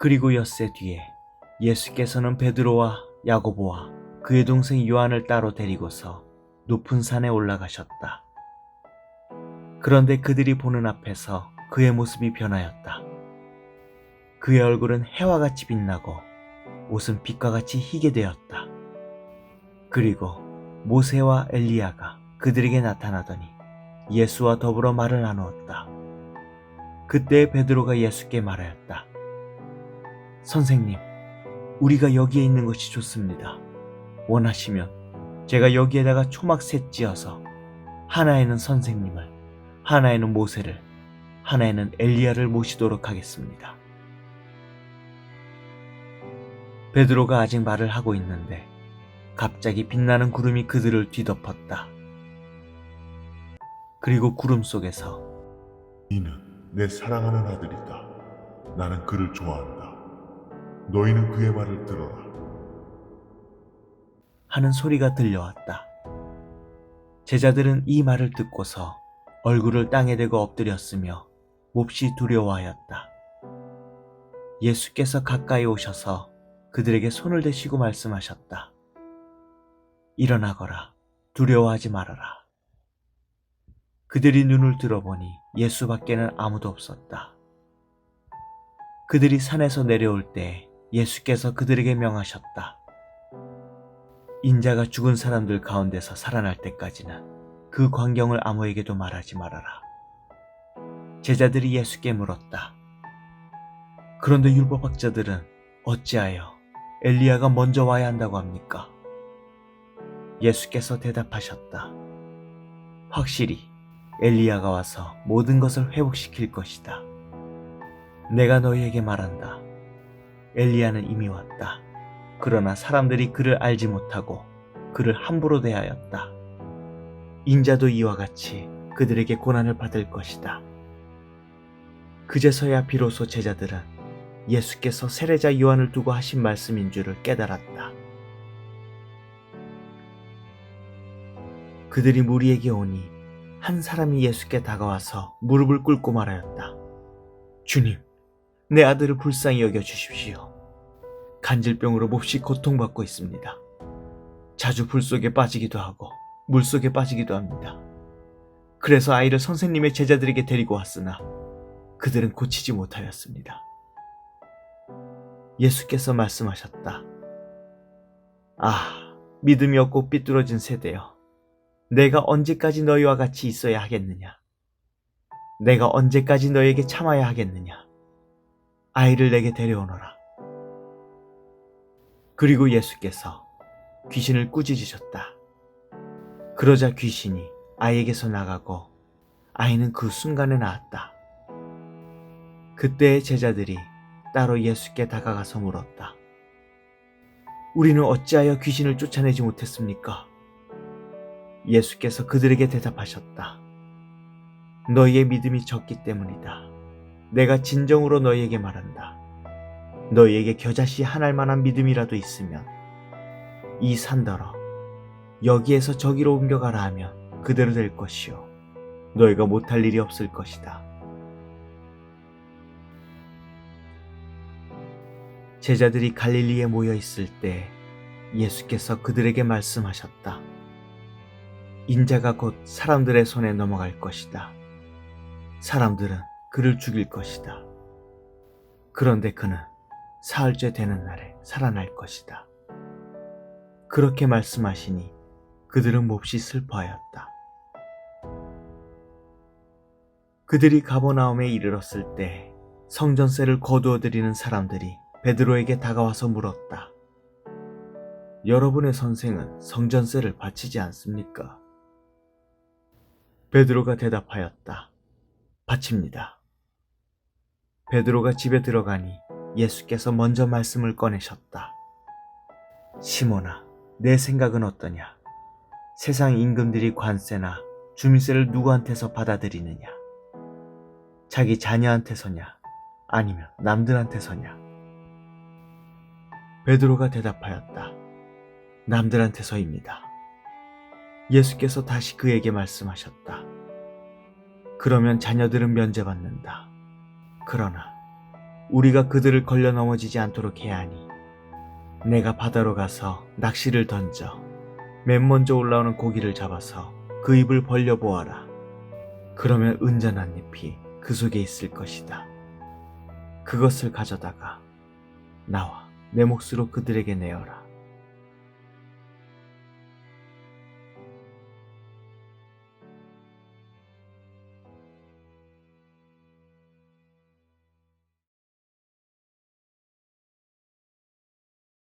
그리고 엿새 뒤에 예수께서는 베드로와 야고보와 그의 동생 요한을 따로 데리고서 높은 산에 올라가셨다. 그런데 그들이 보는 앞에서 그의 모습이 변하였다. 그의 얼굴은 해와 같이 빛나고 옷은 빛과 같이 희게 되었다. 그리고 모세와 엘리야가 그들에게 나타나더니 예수와 더불어 말을 나누었다. 그때 베드로가 예수께 말하였다. 선생님, 우리가 여기에 있는 것이 좋습니다. 원하시면 제가 여기에다가 초막셋 지어서 하나에는 선생님을, 하나에는 모세를, 하나에는 엘리야를 모시도록 하겠습니다. 베드로가 아직 말을 하고 있는데 갑자기 빛나는 구름이 그들을 뒤덮었다. 그리고 구름 속에서 이는 내 사랑하는 아들이다. 나는 그를 좋아한다. 너희는 그의 말을 들어라. 하는 소리가 들려왔다. 제자들은 이 말을 듣고서 얼굴을 땅에 대고 엎드렸으며 몹시 두려워하였다. 예수께서 가까이 오셔서 그들에게 손을 대시고 말씀하셨다. 일어나거라. 두려워하지 말아라. 그들이 눈을 들어보니 예수 밖에는 아무도 없었다. 그들이 산에서 내려올 때 예수께서 그들에게 명하셨다. 인자가 죽은 사람들 가운데서 살아날 때까지는 그 광경을 아무에게도 말하지 말아라. 제자들이 예수께 물었다. 그런데 율법학자들은 어찌하여 엘리야가 먼저 와야 한다고 합니까? 예수께서 대답하셨다. 확실히 엘리야가 와서 모든 것을 회복시킬 것이다. 내가 너희에게 말한다. 엘리야는 이미 왔다. 그러나 사람들이 그를 알지 못하고 그를 함부로 대하였다. 인자도 이와 같이 그들에게 고난을 받을 것이다. 그제서야 비로소 제자들은 예수께서 세례자 요한을 두고 하신 말씀인 줄을 깨달았다. 그들이 무리에게 오니 한 사람이 예수께 다가와서 무릎을 꿇고 말하였다. 주님, 내 아들을 불쌍히 여겨 주십시오. 간질병으로 몹시 고통받고 있습니다. 자주 불 속에 빠지기도 하고 물 속에 빠지기도 합니다. 그래서 아이를 선생님의 제자들에게 데리고 왔으나 그들은 고치지 못하였습니다. 예수께서 말씀하셨다. 아, 믿음이 없고 삐뚤어진 세대여. 내가 언제까지 너희와 같이 있어야 하겠느냐? 내가 언제까지 너에게 참아야 하겠느냐? 아이를 내게 데려오너라. 그리고 예수께서 귀신을 꾸짖으셨다. 그러자 귀신이 아이에게서 나가고 아이는 그 순간에 나았다. 그때의 제자들이 따로 예수께 다가가서 물었다. 우리는 어찌하여 귀신을 쫓아내지 못했습니까? 예수께서 그들에게 대답하셨다. 너희의 믿음이 적기 때문이다. 내가 진정으로 너희에게 말한다. 너희에게 겨자씨 하나할 만한 믿음이라도 있으면 이 산더러 여기에서 저기로 옮겨가라 하면 그대로 될 것이요. 너희가 못할 일이 없을 것이다. 제자들이 갈릴리에 모여 있을 때 예수께서 그들에게 말씀하셨다. 인자가 곧 사람들의 손에 넘어갈 것이다. 사람들은 그를 죽일 것이다. 그런데 그는 사흘째 되는 날에 살아날 것이다. 그렇게 말씀하시니 그들은 몹시 슬퍼하였다. 그들이 가버나움에 이르렀을 때 성전세를 거두어 드리는 사람들이 베드로에게 다가와서 물었다. 여러분의 선생은 성전세를 바치지 않습니까? 베드로가 대답하였다. 바칩니다. 베드로가 집에 들어가니 예수께서 먼저 말씀을 꺼내셨다. 시몬아, 내 생각은 어떠냐? 세상 임금들이 관세나 주민세를 누구한테서 받아들이느냐? 자기 자녀한테서냐? 아니면 남들한테서냐? 베드로가 대답하였다. 남들한테서입니다. 예수께서 다시 그에게 말씀하셨다. 그러면 자녀들은 면제받는다. 그러나 우리가 그들을 걸려 넘어지지 않도록 해야 하니 내가 바다로 가서 낚시를 던져 맨 먼저 올라오는 고기를 잡아서 그 입을 벌려 보아라. 그러면 은전한 잎이 그 속에 있을 것이다. 그것을 가져다가 나와 내 몫으로 그들에게 내어라.